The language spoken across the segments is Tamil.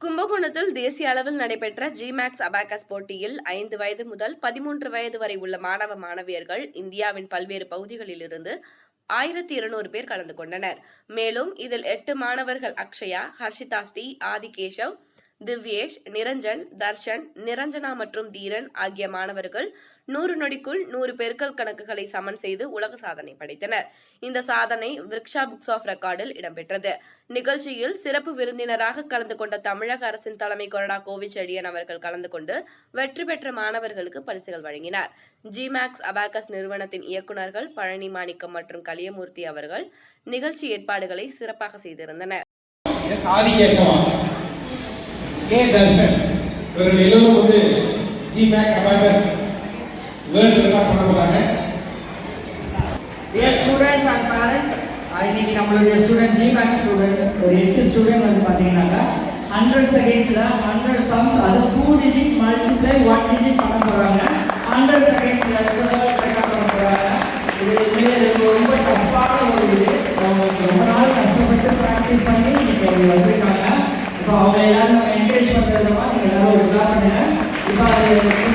கும்பகோணத்தில் தேசிய அளவில் நடைபெற்ற ஜிமேக்ஸ் அபாகஸ் போட்டியில் ஐந்து வயது முதல் பதிமூன்று வயது வரை உள்ள மாணவ மாணவியர்கள் இந்தியாவின் பல்வேறு பகுதிகளிலிருந்து ஆயிரத்தி இருநூறு பேர் கலந்து கொண்டனர். மேலும் இதில் எட்டு மாணவர்கள் அக்ஷயா ஹர்ஷிதா ஸ்ரீ ஆதிகேஷவ் திவ்யேஷ் நிரஞ்சன் தர்ஷன் நிரஞ்சனா மற்றும் தீரன் ஆகிய மாணவர்கள் நூறு நொடிக்குள் நூறு பெருக்கல் கணக்குகளை சமன் செய்து உலக சாதனை படைத்தனர். இந்த சாதனை விர்க்ஷா புக்ஸ் ஆஃப் ரெக்கார்டில் இடம்பெற்றது. நிகழ்ச்சியில் சிறப்பு விருந்தினராக கலந்து கொண்ட தமிழக அரசின் தலைமை கொறடா கோவிச்செழியன் அவர்கள் கலந்து கொண்டு வெற்றி பெற்ற மாணவர்களுக்கு பரிசுகள் வழங்கினார். ஜிமேக்ஸ் அபாகஸ் நிறுவனத்தின் இயக்குநர்கள் பழனி மாணிக்கம் மற்றும் கலியமூர்த்தி அவர்கள் நிகழ்ச்சி ஏற்பாடுகளை சிறப்பாக செய்திருந்தனர். கே தர்ஷன் இவர்கள் எல்லோரும் வந்து ஜிமேக் அபாகஸ் வேர்ல்டு ரெக்கார்ட் பண்ண போறாங்க. டியர் ஸ்டூடெண்ட்ஸ் அண்ட் பேரண்ட்ஸ் இன்னைக்கு நம்மளுடைய ஸ்டூடெண்ட் ஜிமேக் ஸ்டூடெண்ட் ஒரு எட்டு ஸ்டூடெண்ட் வந்து பார்த்தீங்கன்னாக்கா ஹண்ட்ரட் செகண்ட்ஸில் ஹண்ட்ரட் சம்ஸ் அது two digit multiply one digit பண்ண போகிறாங்க ஹண்ட்ரட் செகண்ட்ஸில் ரெக்கார்ட் பண்ண போகிறாங்க இது உண்மையிலே ரொம்ப டஃப்பான ஒரு இது. ரொம்ப நாள் கஷ்டப்பட்டு ப்ராக்டிஸ் பண்ணி இன்னைக்கு அவங்க வந்திருக்காங்க. ஸோ அவங்க எல்லாரும் Gracias.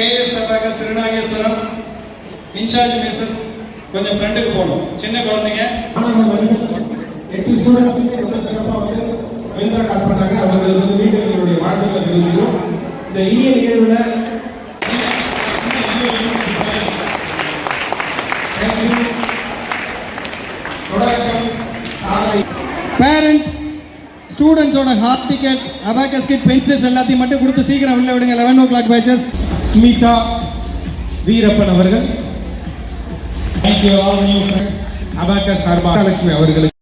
KS abacus Thirunageswaram incharge Mrs கொஞ்சம் ஃப்ரெண்டுக்கு போகணும். சின்ன குழந்தைங்க. எட்டு ஸ்டூடெண்ட்ஸ் ரொம்ப சிறப்பாக வந்து வேர்ல்டு ரெக்கார்ட் பண்ணாங்க அவர்களுக்கு வந்து மீண்டும் எங்களுடைய வாழ்த்துக்களை தெரிவிச்சுக்கிறோம். இந்த இனிய நிகழ்வில் parent ஸ்டூடெண்ட்ஸோட hall ticket abacus kit pencils எல்லாத்தையும் மட்டும் கொடுத்து சீக்கிரம் உள்ள விடுங்க. Eleven o'clock batches Smitha Veerappan அவர்கள். அபாக்க ஆல் சார்பாக லட்சுமி அவர்களுக்கு